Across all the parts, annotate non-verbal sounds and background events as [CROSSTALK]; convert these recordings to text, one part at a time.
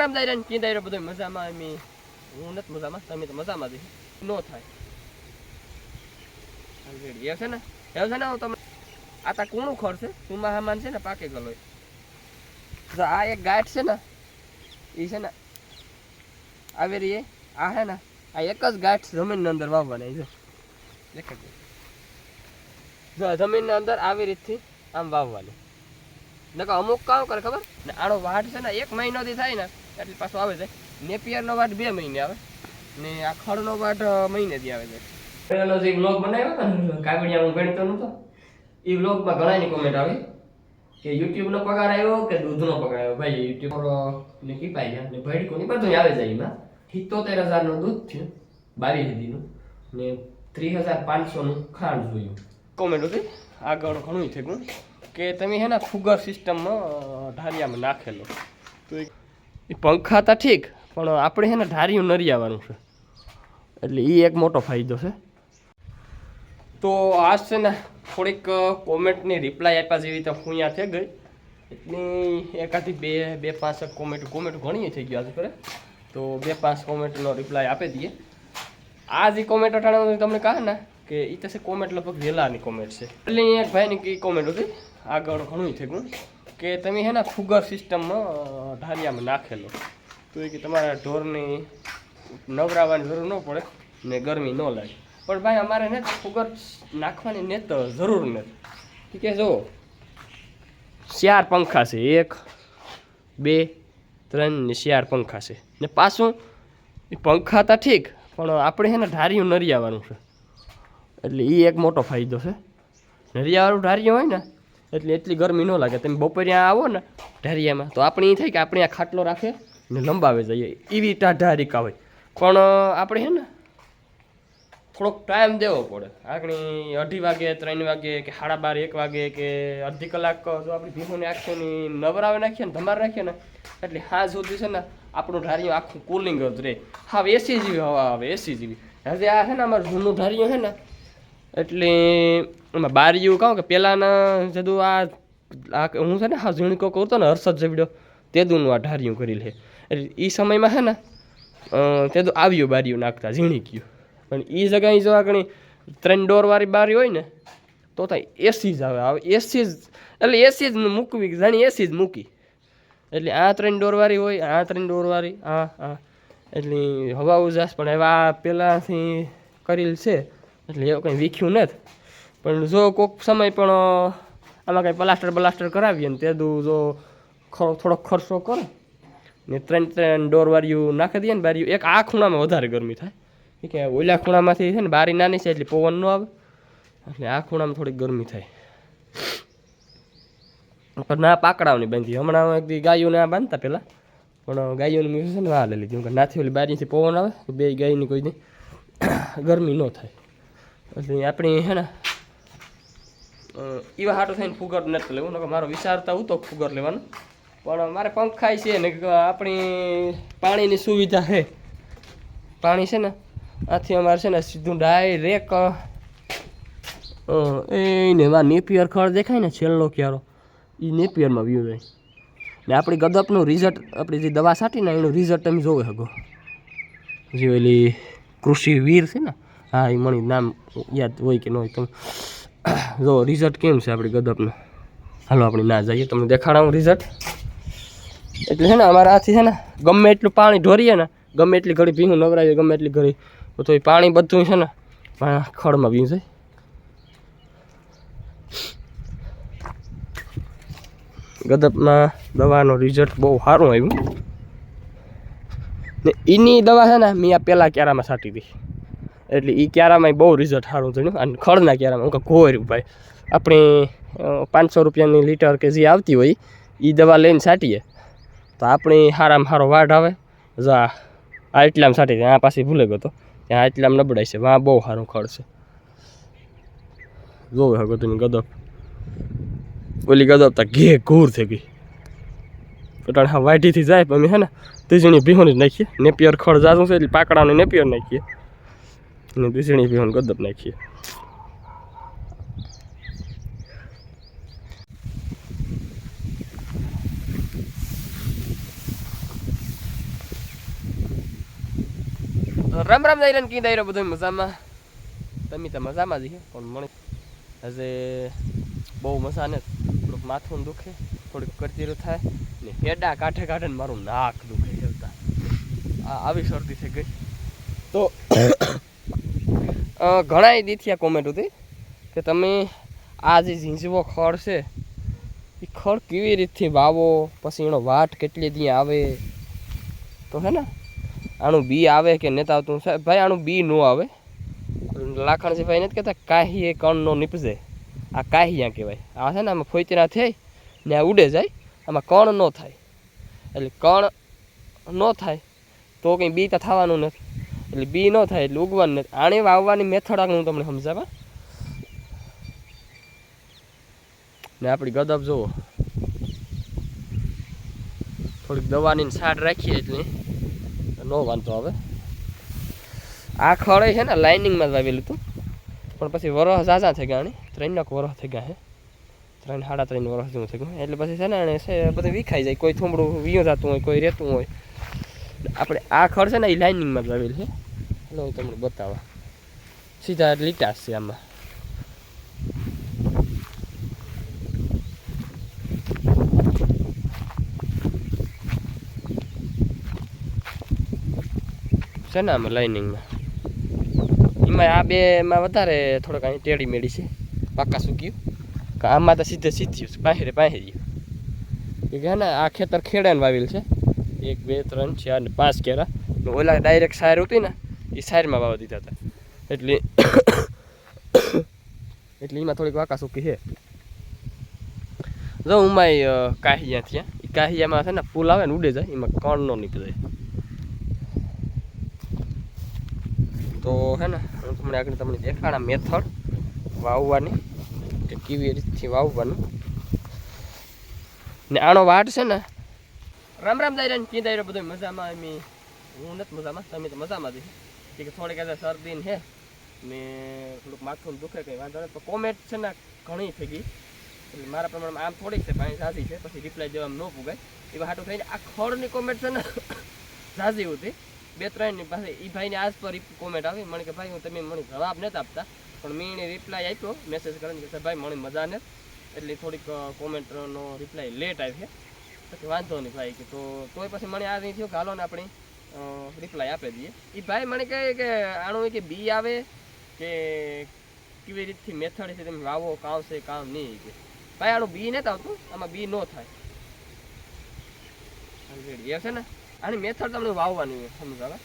રામ દાયરા ને કી દાયરા બધું મજામાં અમે હું નથી મજામાં તમે તો મજામાં જ નો થાય એ છે ને એ છે ને હું તમને આ તા કોણું ખડ છે સુમા હમાન છે ને પાકે ગલો તો આ એક ગાંઠ છે ને એ છે ને આવી રહી આ છે ને આ એક જ ગાંઠ જમીનની અંદર વાવવાની છે. જો જમીનની અંદર આવી રીતથી આમ વાવવાની નકર અમુક કામ કરે ખબર? ને આનો વાટ છે ને એક મહિનોથી થાય ને એટલે પાછો આવે છે. નેપિયરનો વાટ બે મહિને આવે. ને આ ખડનો વાટ મહિનેથી આવે છે. પેલો જે વ્લોગ બનાવ્યો હતો ને કાગડિયા હું ગણિતો નતો એ વ્લોગમાં ઘણાની કોમેન્ટ આવી કે યુટ્યુબનો પગાર આવ્યો કે દૂધનો પગાર આવ્યો? ભાઈ યુટ્યુબ ને કીપાઈ ગયા. ને ભાઈ કોની બધું આવે જાય એમાં. સિત્તોતેર હજારનું દૂધ થયું બાવીસ સુધીનું ને ત્રીસ હજાર પાંચસોનું ખાંડ જોયું. કોમેન્ટ હતી? આગળ ઘણું થયું. કે તમે હે ને ફુગર સિસ્ટમમાં ઢારિયામાં નાખેલો. તો એ પંખા તો ઠીક પણ આપણે હે ને ઢારિયું નરી આવવાનું છે. એટલે એ એક મોટો ફાયદો છે. તો આ છે ને થોડીક કોમેન્ટની રિપ્લાય આપ્યા જેવી રીતે હું અહીંયા થઈ ગઈ. એટલી એકાથી બે બે પાંચ કોમેન્ટ કોમેન્ટ ઘણી થઈ ગયું આજે ખરે. તો બે પાંચ કોમેન્ટનો રિપ્લાય આપી દઈએ. આ જે કોમેન્ટ અટાણે તમને કહે ને કે એ તો કોમેન્ટ લગભગ વહેલાની કોમેન્ટ છે. એટલે એક ભાઈની કોમેન્ટ હતી. આગળ ઘણું થયું કે તમે હે ને ફુગર સિસ્ટમમાં ઢારિયામાં નાખેલો. તો એ કે તમારા ઢોરની નવરાવાની જરૂર ન પડે ને ગરમી ન લાગે. પણ ભાઈ, અમારે ને ફુગર નાખવાની ને તો જરૂર નથી. કે જો ચાર પંખા છે. એક, બે, ત્રણ ને ચાર પંખા છે. ને પાછું પંખા તો ઠીક, પણ આપણે છે ને ઢારિયું નરિયાવાનું છે. એટલે એ એક મોટો ફાયદો છે. નરિયાવાળું ઢારિયું હોય ને એટલે એટલી ગરમી ન લાગે. તમે બપોરે આવો ને ઢારિયામાં. તો આપણે એ થાય કે આપણે આ ખાટલો રાખે ને લંબાવે જઈએ. એવી ઢારિકા હોય. પણ આપણે છે ને થોડોક ટાઈમ દેવો પડે. આગળ અઢી વાગે, ત્રણ વાગે કે સાડા બાર, એક વાગે કે અડધી કલાક જો આપણે ભીમોને આખીની નવરાવે નાખીએ ને ધમાર નાખીએ ને, એટલે હા સુધી છે ને આપણું ઢારિયું આખું કુલિંગ જ રહે. હા એસી જેવી હવા આવે એસી જેવી. હવે આ છે ને અમારું જૂનું ઢારિયું છે ને, એટલે એમાં બારીયું કહું કે પહેલાંના જદું આ આ હું છે ને હા ઝીણકો કરતો ને હર્ષદ જબડ્યો તેદુનું આ ઢારિયું કરી લે એટલે એ સમયમાં છે ને તે તેદું આવ્યું બારીયું નાખતા ઝીણી ગયું પણ એ જગ્યાએ જો આગળ ત્રણ ડોરવાળી બારી હોય ને, તો થાય એસી જ આવે. આવે એસી જ, એટલે એસી જ મૂકવી, જાણી એસી જ મૂકી. એટલે આ ત્રણ ડોરવાળી હોય, આ ત્રણ ડોરવાળી આ આ. એટલે હવા ઉજાસ પણ હવે આ પહેલાંથી કરેલ છે. એટલે એવું કંઈ વીખ્યું નથી. પણ જો કોઈક સમય પણ આમાં કંઈ પ્લાસ્ટર બ્લાસ્ટર કરાવીએ ને તેદું જો ખરો, થોડોક ખર્ચો કરે. ને ત્રણ ત્રણ ડોરવાળીયું નાખી દઈએ ને બારીયું એક આ ખૂણામાં વધારે ગરમી થાય. ઠીક કે ઓલા ખૂણામાંથી છે ને બારી નાની છે એટલે પવન ન આવે. એટલે આ ખૂણામાં થોડીક ગરમી થાય. પણ ના પાકડાવની બાંધી. હમણાં એક દી ગાયોને આ બાંધતા પહેલાં. પણ ગાયોની મેં છે ને આ લઈ લીધી. કે નાથી ઓલી બારીથી પવન આવે તો બે ગાયની કોઈ દી ગરમી ન થાય. એટલે આપણી છે ને એવા હાટો થઈને ફુગર નથી લેવું, નકર મારો વિચારતા હું તો ફુગર લેવાનો. પણ મારે પંખાય છે ને આપણી પાણીની સુવિધા છે. પાણી છે ને, આથી અમારે છે ને સીધું ડાયરેક એને વા નેપિયર ખડ દેખાય ને છેલ્લો ક્યારો એ નેપિયરમાં વ્યૂ જાય. ને આપણી ગદપનું રિઝલ્ટ આપણી જે દવા છાંટીને એનું રિઝલ્ટ તમે જોવે શકો જે ઓલી કૃષિ વીર છે ને, હા એ મણી નામ યાદ હોય કે ન હોય તમે. [COUGHS] જો રિઝલ્ટ કેમ છે આપણી ગદપનું હાલો આપણે ના જઈએ, તમને દેખાડાવું રિઝલ્ટ એટલે છે ને અમારા આથી છે ને ગમે એટલું પાણી ઢોરીએ ને, ગમે એટલી ઘડી ભીનું નવરાવીએ ગમે એટલી ઘડી, તો એ પાણી બધું છે ને ખડમાં ભીનું જાય ગદપમાં દવાનો રિઝલ્ટ બહુ સારું આવ્યું. ને એની દવા છે ને મેં આ પહેલાં ક્યારામાં છાંટી હતી એટલે એ ક્યારામાં બહુ રિઝલ્ટ સારું થયું. અને ખળના ક્યારામાં, હું ઘોર્યું ભાઈ. આપણે પાંચસો રૂપિયાની લીટર કે જે આવતી હોય એ દવા લઈને છાંટીએ. તો આપણી સારામાં સારો વાઢ આવે. જા, આ એટલામાં છાંટી આ પાછી ભૂલે ગયો તો. ત્યાં એટલામાં નબળાય છે. વાં બહુ સારું ખળ છે. જોવે હવે તમે ગદપ. ઓલી ગદપ તા ઘે ઘૂર થઈ ગઈ. પટાણ હા વાઢીથી જાય પણ અમે હે ને ત્રીજણી ભીહોની નાખીએ. નેપિયર ખળ જાતું છે એટલે પાકડાને નેપિયર નાખીએ. અને ત્રીજણી ભીહોને ગદપ નાખીએ. રામ રામ દાયરા કઈ દાયરો બધું મજામાં? તમે તો મજામાં જ પણ મને હજે બહુ મજા ને થોડુંક માથું દુખે, થોડીક કરતીરું થાય, ને હેડા કાંઠે કાંઠે મારું નાક દુખે આ આવી શરદી થઈ ગઈ. તો અ, ઘણાય દીથી આ કોમેન્ટ હતી કે તમે આ જે ઝીંઝવો ખડ છે એ ખડ કેવી રીતથી વાવો? પછી એનો વાટ કેટલી દી આવે? તો હે ને? આનું બી આવે કે નેતા આવતું? સાહેબ ભાઈ આનું બી ન આવે. લાખણજી ભાઈ નથી કહેતા કાહીએ કણ નો નીપજે. આ કાહિયા કહેવાય. આ છે ને આમાં ફોઈતરા થઈ ને આ ઉડે જાય. આમાં કણ ન થાય. એટલે કણ ન થાય તો કંઈ બી તો થવાનું નથી. એટલે બી ન થાય, એટલે ઉગવાનું નથી. આણે વાવવાની મેથડ આગળ હું તમને સમજાવા ને આપણી ગદબ જુઓ થોડીક દવાની છાટ રાખીએ એટલે નો વાંધો આવે. આ ખડે છે ને, લાઇનિંગમાં વાવેલું હતું. પણ પછી વરસ ઝાઝા થઈ ગયા ત્રણક વરસ થઈ ગયા છે ત્રણ, સાડા ત્રણ વરસ જેવું થઈ ગયું. એટલે પછી છે ને છે, બધું વિખાઈ જાય. કોઈ થોમડું વીયો જતું હોય, કોઈ રહેતું હોય. આપણે આ ખડ છે ને એ લાઇનિંગમાં જ છે. એટલે હું તમને બતાવવા સીધા લીટા છે આમાં. છે ને આમાં લાઇનિંગમાં એમાં આ બેમાં વધારે થોડોક અહીં ટેડી મેળી છે. પાકા સૂક્યું આમાં તો સીધે સીધ્યું પાહેરે પાહેર્યું કે ને, આ ખેતર ખેડાને વાવેલ છે. એક, બે, ત્રણ, ચાર ને પાંચ કેરા. ઓલા ડાયરેક્ટ સાયર હતી ને એ સાયરમાં વાવા દીધા હતા. એટલે [COUGHS] એટલે એમાં થોડીક વાકા સૂકી છે. જો ઉમાય કાહિયા ત્યાં એ કાહિયામાં છે ને, ફૂલ આવે ને, ઉડે જાય, એમાં કણ નો નીકળે. તો હે ને, હું તમને આગળ તમને દેખાડા મેથડ વાવવાની, કે કેવી રીતથી વાવવાનું. ને આનો વાટ છે ને રામ રામ દાયરા કી દાયરો બધું મજામાં? અમે હું નથી મજામાં, તમે તો મજામાં જ કે થોડીક આજે શરદી ને હે, ને થોડુંક માથું દુખે કંઈ વાંધો નહીં તો કોમેન્ટ છે ને ઘણી થઈ ગઈ. એટલે મારા પ્રમાણમાં આમ થોડીક છે, પાણી ઝાઝી છે. પછી રિપ્લાય જવા ન પુગાય. એવા હાટું થઈને આ ખડની કોમેન્ટ છે ને, [COUGHS] ઝાઝી હતી બે ત્રણની પાસે એ ભાઈને આજ પર કોમેન્ટ આવી. મને કે, ભાઈ, હું તમે મને જવાબ નથી આપતા. પણ મેં એને રિપ્લાય આપ્યો મેસેજ કરીને કે ભાઈ, મને મજા નથી. એટલે થોડીક કોમેન્ટનો રિપ્લાય લેટ આવી છે વાંધો નહીં ભાઈ, કે તો, તોય પછી મને આ નહીં થયું ગાલો ને આપણે રિપ્લાય આપી દઈએ. એ ભાઈ મને કહે કે, આનું કે બી આવે, કે કેવી રીતથી મેથડ છે તમે વાવો, કામ છે, કામ નહીં કે. ભાઈ, આનું બી નથી આવતું, આમાં બી ન થાય. એ છે ને? આની મેથડ તમને વાવવાની સમજાવે?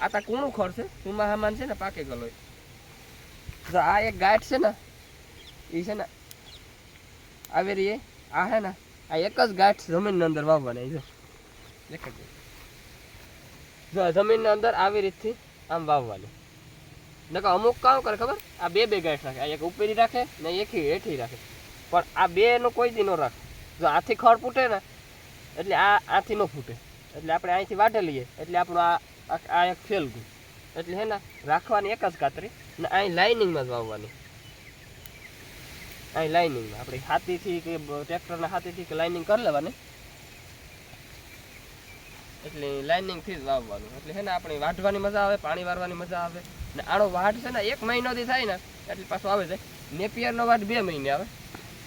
આ તા કુણું ખર છે ટૂંમાં હામાન છે ને, પાકે ગલો આ એક ગાંઠ છે ને એ છે ને આવી રહી આ હે ને, આ એક જ ગાંઠ જમીનની અંદર વાવવાની જો છે. જો જમીનની અંદર આવી રીતથી આમ વાવવાની. નકર અમુક કામ કરે, ખબર? આ બે બે ગાંઠ રાખે. આ એક ઉપરી રાખે ને એક હેઠી રાખે. પણ આ બે નો કોઈ દી ન રાખે. જો આથી ખડ ફૂટે ને, એટલે આ આથી ન ફૂટે. એટલે આપણે અહીંથી વાટે લઈએ. એટલે આપણું આ- આ એક ફેલ ગયું. એટલે હે ને, રાખવાની એક જ કાતરી ને અહીં લાઇનિંગમાં જ વાવવાની. અહીં લાઇનિંગ આપણે હાથીથી કે ટ્રેક્ટરના હાથીથી કે લાઇનિંગ કરી લેવાની. એટલે લાઇનિંગથી જ વાવવાનું. એટલે હે ને આપણે વાઢવાની મજા આવે પાણી વારવાની મજા આવે. ને આનો વાઢ છે ને એક મહિનોથી થાય ને એટલે પાછો આવે છે. નેપિયરનો વાઢ બે મહિને આવે.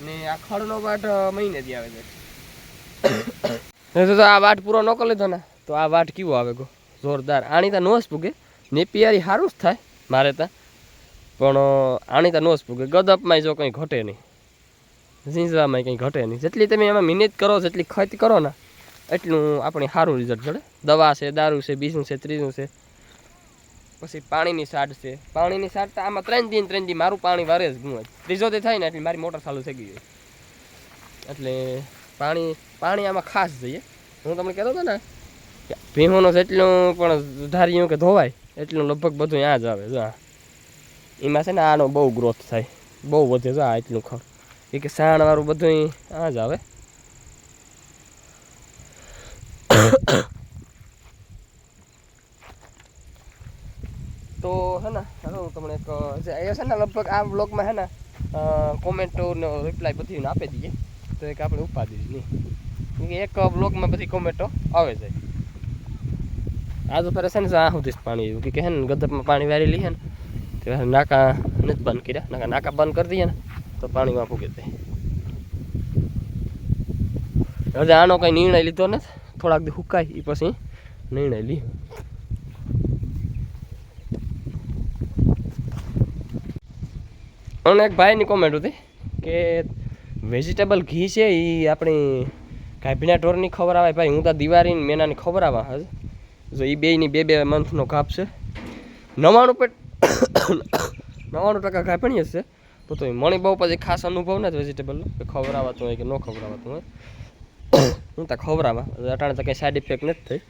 ને આ ખડનો અ, મહિનેથી આવે છે. તો આ વાટ પૂરો ન કરી લીધો ને તો આ વાટ કેવો આવે ગો? જોરદાર. આણી તો નોસ પૂગે. નેપિયારી સારું જ થાય મારે ત્યાં પણ આણી તો નોસ પૂગે. ગદપમાં જો કંઈ ઘટે નહીં. ઝીંઝવામાં કંઈ ઘટે નહીં. જેટલી તમે એમાં મહેનત કરો, જેટલી ખર્ચ કરો ને, એટલું આપણે સારું રિઝલ્ટ મળે. દવા છે, દારૂ છે, બીજું છે, ત્રીજું છે. પછી પાણીની સાડ છે. પાણીની સાડ તો આમાં ત્રણ દિન ત્રણ દિન મારું પાણી વારે જ ગું ત્રીજો તે થાય ને, એટલે મારી મોટર ચાલુ થઈ ગઈ એટલે પાણી પાણી આમાં ખાસ જોઈએ હું તમને કહેતો હતો ને, કે ભીહોનો જેટલું પણ ધાર્યું કે ધોવાય, એટલું લગભગ બધું ત્યાં જ આવે, જો આ. એમાં છે ને આનો બહુ ગ્રોથ થાય. બહુ વધે છે આ એટલું ખડ એ કે સાણવાળું બધું આ જ આવે. [COUGHS] તો હે ને હવે હું તમને એક, જે એ છે ને લગભગ આ બ્લોગમાં હે ને કોમેન્ટોનો રિપ્લાય બધી આપી દઈએ. તો એક આપણે ઉપાડી નહીં. એક બ્લોગમાં બધી કોમેન્ટો આવે જાય આ તો ફરે છે આ સુધી પાણી એવું કે હે ને ગદપમાં પાણી વારી લઈએ ને. તો નાકા નથી બંધ કર્યા. નાકા નાકા બંધ કરી દઈએ ને, તો પાણીમાં ફૂગી જાય. હવે આનો કંઈ નિર્ણય લીધો નથી. થોડાક દી હુકાય એ પછી નિર્ણય લી અને એક ભાઈની કોમેન્ટ હતી કે વેજીટેબલ ઘી છે એ આપણી ગાભીના ઢોરની ખબર આવે? ભાઈ, હું તો દિવાળીની મેનાની ખબર આવે હજ. જો એ બેયની બે બે મંથનો કાપ છે. નવ્વાણું પેટ [COUGHS] નવ્વાણું ટકા ગાભણી હશે તો તો મણી બહુ પછી ખાસ અનુભવ નથી વેજીટેબલનો કે ખવડાવતું હોય કે ન ખવડાવતું હોય. [COUGHS] હું તો ખવડાવવા અટાણે તો કંઈ સાઈડ ઇફેક્ટ નથી થઈ.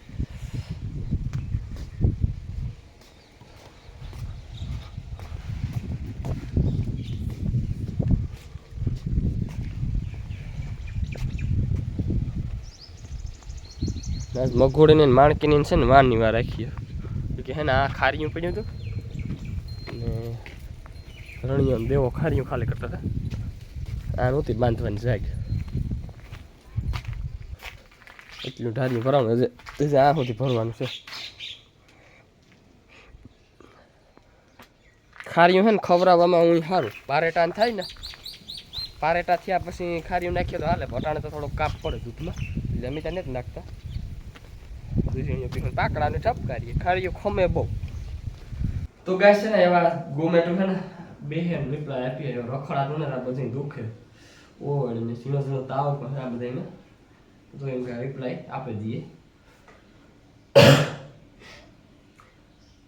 મગોડીને માણકીની છે ને માનની વાર રાખીએ કે હે ને આ ખારીયું પડ્યું હતું. ને રણિયો બેવો ખારીયું ખાલી કરતા હતા. આ નહોતી બાંધવાની જાગ. એટલું ઢાર્યું ભરવાનું હજે આ સુધી ભરવાનું છે. ખારીયું છે ને ખવડાવવામાં હું સારું પારેટાન થાય ને. પારેટા થયા પછી ખારીયું નાખીએ તો હાલે ભટાણે તો થોડોક કાપ પડે દૂધમાં. ત્યાં નથી નાખતા. પાકડાને ઠપકારીએ ખારીયું ખમે બહુ. તો ગાય છે ને એવા ગોમેટો છે ને બેહેન રિપ્લાય આપીએ રખડાતું ને આ બધી દુખે. ઓળ ને સીનો સીનો તાવ પણ આ બધાને તો એમ કે રિપ્લાય આપી દઈએ.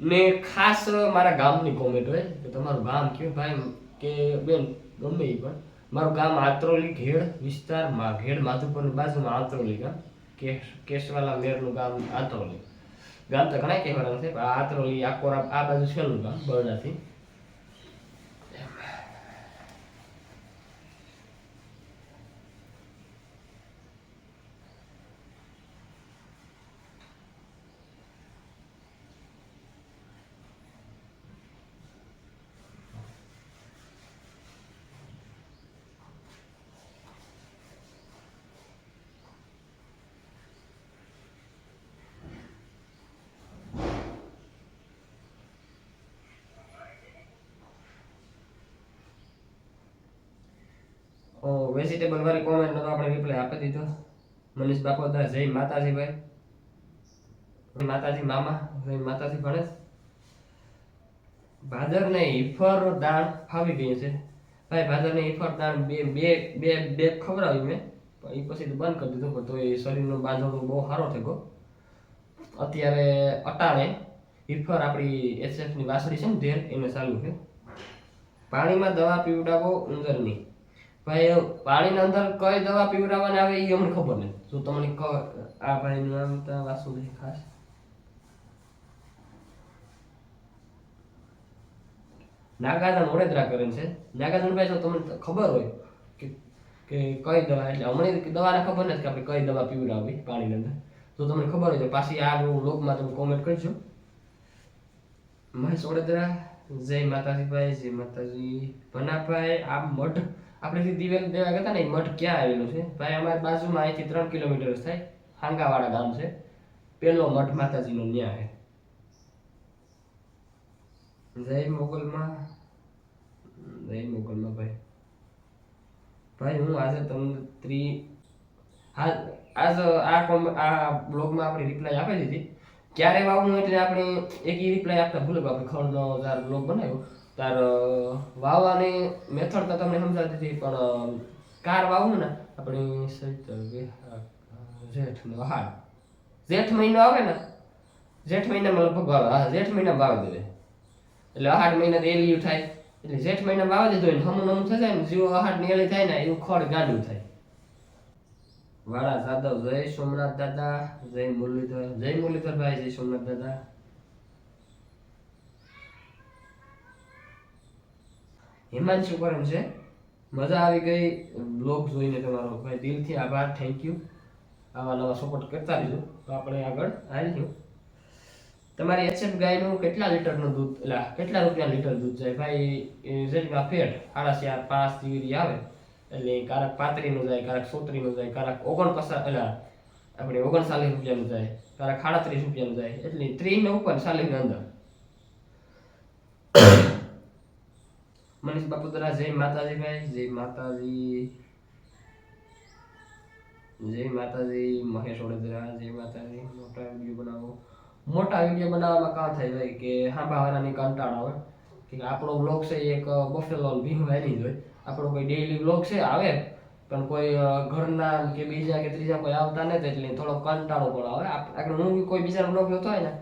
ને ખાસ મારા ગામની કોમેન્ટ હોય, કે તમારું ગામ કયું? ભાઈ, કે બેન, ગમે એ પણ. મારું ગામ આત્રોલી ઘેડ વિસ્તારમાં ઘેડ માધુપુરની બાજુમાં આત્રોલી ગામ. કેશ, કેશવાલા મેરનું ગામ આત્રોલી. ગામ તો ઘણા કહેવાના છે, પણ આત્રોલી, આ કોરા, આ બાજુ છેલ્લું ગામ, બરડાથી. વેજીટેબલ વાળી કોમેન્ટ નો આપણે રિપ્લાય આપી દીધો. મનીષ બાપોદા જય માતાજી ભાઈ માતાજી મામા, જય માતાજી ગણેશ. ભાદર ને ઈફર દાણ ફાવી ગયું છે. ભાઈ ભાદર ને ઈફર દાણ બે બે બે બે ખવડાવી મેં. પણ એ પછી તો બંધ કરી દીધું પણ તો એ શરીરનો બાંધવાનું બહુ સારો થયો અત્યારે અટાણે ઈફર આપણી એસએફની વાસળી છે ને ધેર એને ચાલુ છે. પાણીમાં દવા પીવડાવો ઉંદરની. ભાઈ પાણીની અંદર કઈ દવા પીવડાવવાની આવે એ અમને ખબર નહીં જો તમને ક- આ ભાઈનું નામ તો વાસુદેવ ખાસ. નાગાધન વડોદરા કરે છે. નાગાર્જુન ભાઈ જો તમને ખબર હોય કે કઈ દવા? એટલે હમણાં દવાને ખબર નથી કે આપણે કઈ દવા પીવડાવવી પાણીની અંદર. જો તમને ખબર હોય તો પાછી આ લોકમાં તમે કોમેન્ટ કરજો. મહેશ વડોદરા, જય માતાજી ભાઈ, જય માતાજી. ભનાભાઈ આ મઠ આપણે જે દિવેલ દેવા ગયા ને મઠ ક્યાં આવેલું છે? ભાઈ, અમારી બાજુમાં અહીંથી ત્રણ કિલોમીટર થાય. હાંગાવાડા ગામ છે. પેલો મઠ માતાજીનો ન્યા છે. જય મોગલમાં. જય મોગલમાં ભાઈ. ભાઈ, હું આજે તમને ત્રી હા આજ આ કોમ, આ બ્લોગમાં આપણે રિપ્લાય આપી દીધી ક્યારે વાવવું એટલે આપણે એક રિપ્લાય આપતા ભૂલે આપણે હજાર બ્લોગ બનાવ્યો. તાર વાવવાની મેથડ તો તમને સમજાવી દીધી પણ કાર વાવવું ને આપણી સૈત્ર વિહાર, જેઠ ને હાડ જેઠ મહિનો આવે ને જેઠ મહિનામાં લગભગ વાવે. હા જેઠ મહિનામાં વાવી દેવે એટલે અહાડ મહિના એલિયું થાય. એટલે જેઠ મહિનામાં વાવી દીધું હમું નમું થઈ જાય ને જીવો અહાડની એલી થાય ને એવું ખડ ગાંડું થાય. વાળા જાદવ જય સોમનાથ દાદા જય મુરલીધર જય મુરલીધર ભાઈ જય સોમનાથ દાદા. હિમાંશુ પરમ છે. મજા આવી ગઈ. બ્લોગ જોઈને તમારો ભાઈ દિલથી આભાર. થેન્ક યુ આવા નવા સપોર્ટ કરતા રહેજો. તો આપણે આગળ હાલ્યું તમારી એચએફ ગાયનું કેટલા લીટરનું દૂધ, એટલે કેટલા રૂપિયા લીટર દૂધ જાય? ભાઈ જેટમાં ફેટ સાડા ચાર પાંચ જેવી આવે. એટલે કારક પાંત્રીનું જાય, કારક સોત્રીનું જાય, કારક ઓગણપચાસ, એટલે આપણે ઓગણચાલીસ રૂપિયાનું જાય, કારક સાડત્રીસ રૂપિયાનું જાય. એટલે ત્રીસ ને ઉપર ચાલીસ ને અંદર. મનીષ બાપુદરા જય માતાજી ભાઈ જય માતાજી જય માતાજી મહેશ વડોદરા જય માતાજી મોટા વીડિયો બનાવો. મોટા વીડિયો બનાવવામાં કાં થાય ભાઈ, કે સાંભળવાના કંટાળ આવે. કે આપણો બ્લોગ છે એક બફેલો ભીમવાની જ હોય. આપણો કોઈ ડેઈલી બ્લોગ છે, આવે. પણ કોઈ ઘરના કે બીજા કે ત્રીજા કોઈ આવતા નથી, એટલે થોડો કંટાળો પણ આવે. આપણે કોઈ બીજાનો બ્લોગ જોતો હોય ને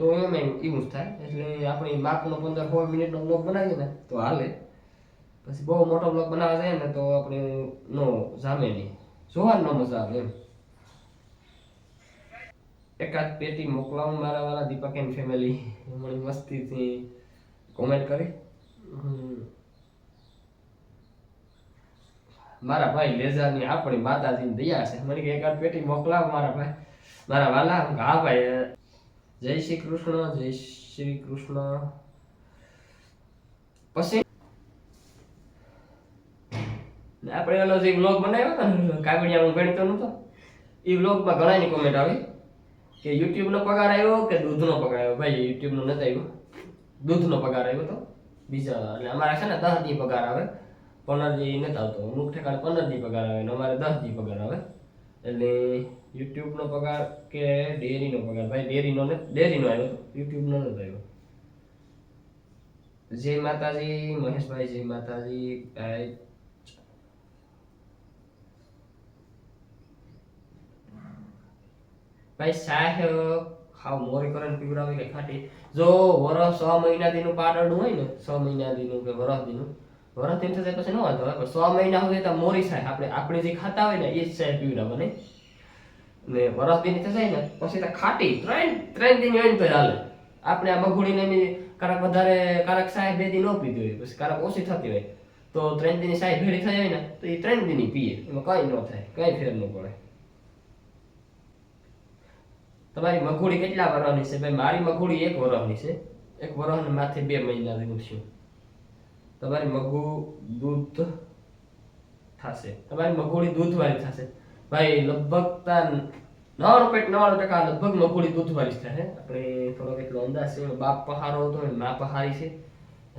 તો એમ એવું જ થાય. એટલે આપણી માપનો પંદર સોળ મિનિટનો બ્લોગ બનાવીએ ને, તો હાલે. પછી બહુ મોટો બ્લોગ બનાવવા જાય ને, તો આપણે નો જામે નહીં. જોવાનો મજા આવે એમ. એકાદ પેટી મોકલાવું મારા વાળા દીપક એન્ડ ફેમિલી. મને મસ્તીથી કોમેન્ટ કરી. મારા ભાઈ લેઝરની આપણી માતાજીની દયા છે. મને કે એકાદ પેટી મોકલાવ મારા ભાઈ. મારા વાલા હા ભાઈ જય શ્રી કૃષ્ણ, જય શ્રી કૃષ્ણ. પછી? આપણે ઓલો જે વ્લોગ બનાવ્યો ને કાગડિયા હું ગણિતો નતો એ વ્લોગમાં ઘણાની કોમેન્ટ આવી કે યુટ્યુબનો પગાર આવ્યો કે દૂધનો પગાર આવ્યો? ભાઈ યુટ્યુબનો નથી આવ્યો. દૂધનો પગાર આવ્યો તો, બીજા, એટલે અમારે છે ને દસ દી પગાર આવે. પંદર દી નથી આવતો. અમુક ઠેકાણે પંદર દી પગાર આવે ને અમારે દસ દી પગાર આવે. એટલે યુટ્યુબનો પગાર કે ડેરીનો પગાર? ભાઈ ડેરીનો ને ડેરીનો આવ્યો યુટ્યુબનો નથી આવ્યો. જય માતાજી મહેશભાઈ જય માતાજી ભાઈ ભાઈ સાહેબ હાવ મોરી કરીને પીવડાવી કે ખાટી. જો વરસ છ મહિના દીનું પાડળું હોય ને છ મહિના દીનું કે વરસ દીનું વરસ દીનું થશે પછી ન વાંધો આવે, પણ છ મહિના સુધી તો મોરી સાહેબ આપણે આપણે જે ખાતા હોય ને, એ જ સાહેબ પીવડા બને ને વરસ દિન થશે ને, પછી તો ખાટી, ત્રણ ત્રણ દિન હોય ને તો હાલે. આપણે આ મગુડીને બી કારક વધારે, કારક સાહેબ બે દિન ન પીધી હોય, પછી કારક ઓછી થતી હોય. તો ત્રણ દિનની સાહેબ ભેળી થઈ હોય ને, તો એ ત્રણ દિનની પીએ. એમાં કંઈ ન થાય, કંઈ ફેર ન પડે. તમારી મગુડી કેટલા વરહની છે? ભાઈ, મારી મગુડી એક વરહની છે. એક વરસને માથે બે મહિના જેવું થયું તમારી મગુ દૂધ થશે. તમારી મગુડી દૂધવાળી થશે. ભાઈ લગભગ તા પેટ નવ્વાણું ટકા લગભગ મગુડી દૂધવાળી જ થશે આપણે થોડોક એટલો અંદાજ છે, બાપ પહારો હતો ને મા પહારી છે.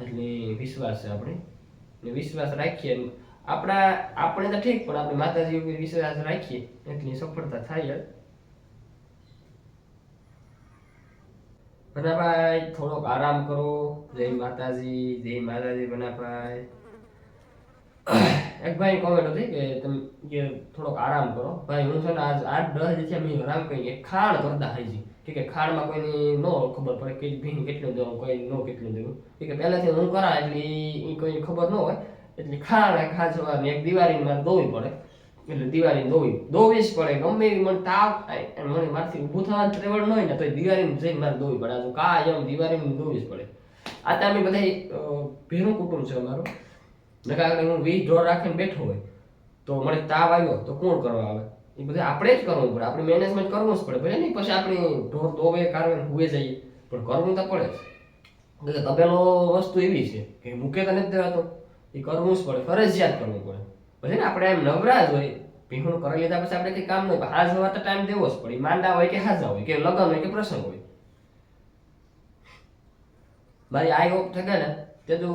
એટલે વિશ્વાસ છે આપણે. ને વિશ્વાસ રાખીએ. આપણા, આપણે તો ઠીક, પણ આપણે માતાજી ઉપર વિશ્વાસ રાખીએ. એટલી સફળતા થાય જ. ભનાભાઈ થોડોક આરામ કરો. જય માતાજી જય માતાજી ભનાભાઈ એક ભાઈ કોમેન્ટ હતી કે તમે કે થોડોક આરામ કરો. ભાઈ, હું છે ને આજ આઠ, દસ દિવસે મેં આરામ કરી ખાણ કરતા હાઈજી ઠીક કે ખાણમાં કોઈની નો ખબર પડે કે ભીંગ કેટલું દેવું, કોઈ નો કેટલું દેવું. ઠીક કે પહેલાંથી હું કરા એટલે એ કોઈ ખબર ન હોય. એટલે ખાણ ખાસ એક દિવાળીમાં દોવી પડે. એટલે દિવાળી દોવી દોવી જ પડે ગમે એવી મને તાવ થાય. અને મને મારથી ઊભું થવાનું ત્રેવડ ન હોય ને તો દિવાળી જઈને મારે દોવી પડે. આ તો કાયમ દિવાળી દોવી જ પડે. આ તો અમે બધા ભેરું કુટુંબ છે અમારું. નકા હું વીજ ઢોર રાખીને બેઠો હોય, તો મને તાવ આવ્યો, તો કોણ કરવા આવે? એ બધું આપણે જ કરવું પડે. આપણે મેનેજમેન્ટ કરવું જ પડે. ભલે નહીં, પછી આપણે ઢોર દોવે કારણે હુએ જઈએ. પણ કરવું તો પડે જ. તપેલો વસ્તુ એવી છે કે મૂકે તો નથી દેવાતો. એ કરવું જ પડે. ફરજિયાત કરવું પડે. ભલે ને આપણે એમ નવરા જ હોય ભીહું કરી લીધા પછી આપણે કંઈ કામ નહીં. હાજ હોવા તો ટાઈમ દેવો જ પડે. માંડા હોય કે હાજા હોય, કે લગ્ન હોય કે પ્રસંગ હોય. મારી આઈ ઓફ થઈ ને, તે તો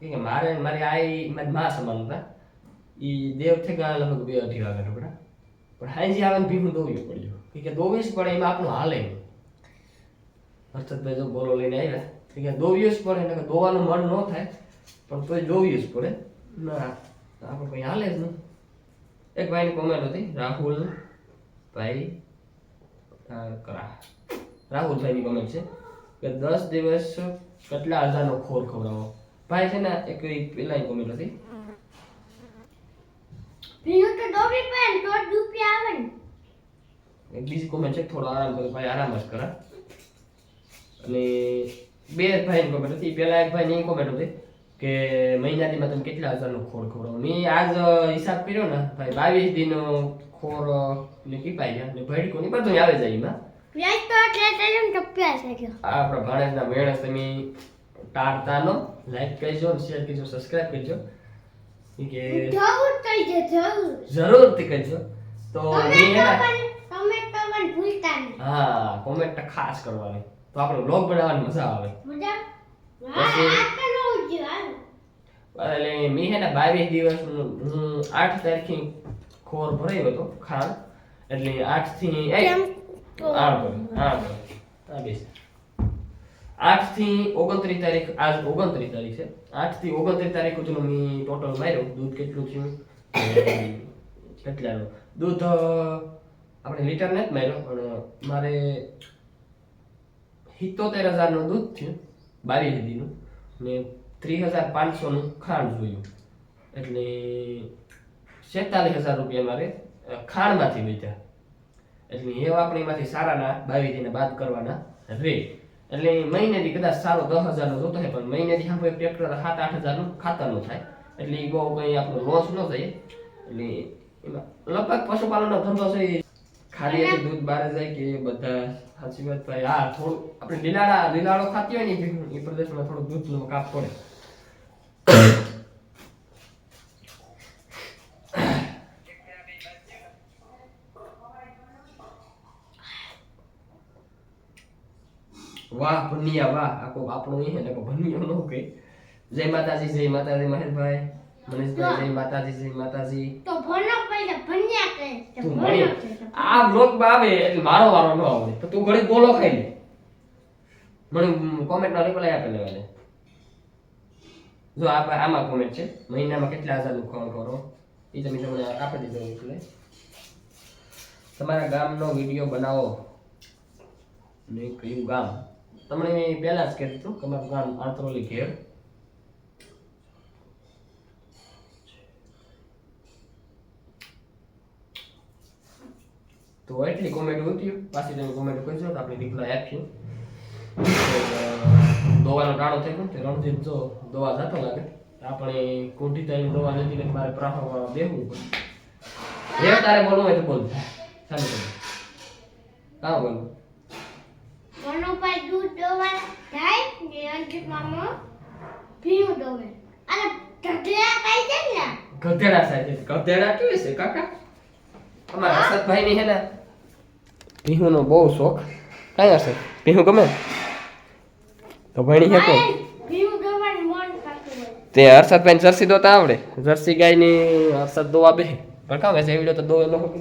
કે મારે, મારી આઈ, મારી મા સમાન હતા. એ દેવ થઈ ગયા લગભગ બે અઢી વાગે ટુકડા પણ હાઈજી આવે ને ભીહું દોવી પડ્યું. કે દોવી જ પડે, એમાં આપણું હાલે હર્ષદભાઈ જો બોલો લઈને આવ્યા. કે દોવ્યું જ પડે ને દોવાનું મન ન થાય, પણ તોય દોવ્યું જ પડે. ના. આપણે ભાઈ હાલે જ નહીં એક ભાઈની કોમેન્ટ હતી રાહુલ ભાઈ કરા. રાહુલભાઈની કોમેન્ટ છે કે દસ દિવસ કેટલા હજારનો ખોર ખવડાવો. ભાઈ છે ને એક પેલાની કોમેન્ટ હતી. બીજું તો પેન તો આવે એક બીજી કોમેન્ટ છે થોડો આરામ કરો. ભાઈ આરામ જ કરા. અને બે ભાઈની કોમેન્ટ હતી. પેલા એક ભાઈની કોમેન્ટ હતી. કે મહિનાથીમાં તમે કેટલા હજારનો ખોર ખવડાવો? મેં આજ હિસાબ કર્યો ને ભાઈ બાવીસ દિનનો ખોર ને કીપાઈ ગયા ને ભડકો ને બધું આવે જાય એમાં. વ્યાજ તો એટલે ટપ્યા છે કે આ આપણા ભાણેજના મેળે તમે ટાળતાનો લાઈક કરજો શેર કરજો સબસ્ક્રાઇબ કરજો. કે જરૂર જ થઈ છે જવું જરૂરથી કરજો. તો તમે કરવાનું ભૂલતા નહીં. હા કોમેન્ટ ખાસ કરવાની. તો આપણે બ્લોગ બનાવવાની મજા આવે. મજા હા પછી- આ તો નો ઉજ્યો હાલ એટલે મેં હે ને બાવીસ દિવસ હું આઠ તારીખે ખોર ભરાયો હતો ખાણ. એટલે આઠથી આઠથી ઓગણત્રીસ તારીખ આજ ઓગણત્રીસ તારીખ છે. આઠથી ઓગણત્રીસ તારીખ સુધીનું મેં ટોટલ માર્યો. દૂધ કેટલું થયું? કેટલા દૂધ આપણે લીટર જ માર્યો પણ મારે સિત્તોતેર હજારનું દૂધ થયું બાવીસ સુધીનું ને ત્રીસ હજાર પાંચસોનું ખાંડ જોયું. એટલે છેતાલીસ હજાર રૂપિયા મારે ખાણમાંથી વેચ્યા. એટલે એવા આપણે એમાંથી સારાના બાવીસને બાદ કરવાના રે. એટલે મહિનેથી કદાચ સારો દસ હજારનો જોતો હોય, પણ મહિનેથી આપણે ટ્રેક્ટર સાત આઠ હજારનું ખાતરનું થાય. એટલે એ બહુ કંઈ આપણો લોસ ન થાય. એટલે એમાં લગભગ પશુપાલનનો ધંધો છે ખાલી એટલે દૂધ બહાર જાય કે બધા સાચી વાત, ભાઈ, હા, થોડું, આપણે લીલાડા લીલાડો ખાતી હોય ને એ પ્રદેશમાં થોડું દૂધનો કાપ પડે. વાહ ભનિયા વાહ. આખો આપણો એ ને ભનિયો નો કે જય માતાજી જય માતાજી મહેશભાઈ. મનીષભાઈ જય માતાજી જય માતાજી. તો ભણો પહેલા ભનિયા કહે તો ભણો. આ બ્લોગમાં આવે એટલે મારો વારો ન આવે તો તું ઘડી બોલો ખાઈ લે. મને કોમેન્ટ નો રિપ્લાય આપે લેવા દે જો આ પા- આમાં કોમેન્ટ છે. મહિનામાં કેટલા હજારનું કામ કરો? એ તમે તમને આપી દીધો એટલે. તમારા ગામનો વીડિયો બનાવો. ને કયું ગામ. તમને મેં પહેલા જ કહેતું હતું કે તમારું ગામ આંતરોલી ઘેર. તો એટલી કોમેન્ટ ઉઠ્યું પાછી તમે કોમેન્ટ કરજો તો આપણે રિપ્લાય આપશું. દવાનો ટાળો થઈ ગયો તે રણજીત જો દવા જતો લાગે. આપણે કોટી તારી દવા નથી ને મારે પ્રાહમાં બેહવું પડે. જે તારે બોલવું હોય તો બોલ. ચાલુ કરો કાં બોલવું ભણોભાઈ દૂધ દોવા જાય ને અંજિત મામો ભીનું દોવે. અને ઢગલા ખાઈ જાય ને ગધેડા સાથે ગધેડા કેવી છે કાકા? અમારા હર્ષદભાઈ ની હે ને ભીહુનો બહુ શોખ. કઈ હશે? ભીહુ ગમે? તો ભણી શકો. તે હર્ષદભાઈ જર્સી દોતા આવડે. જર્સી ગાયની હર્ષદ દોવા બે પણ કામ છે વીડિયો તો દો ન હોય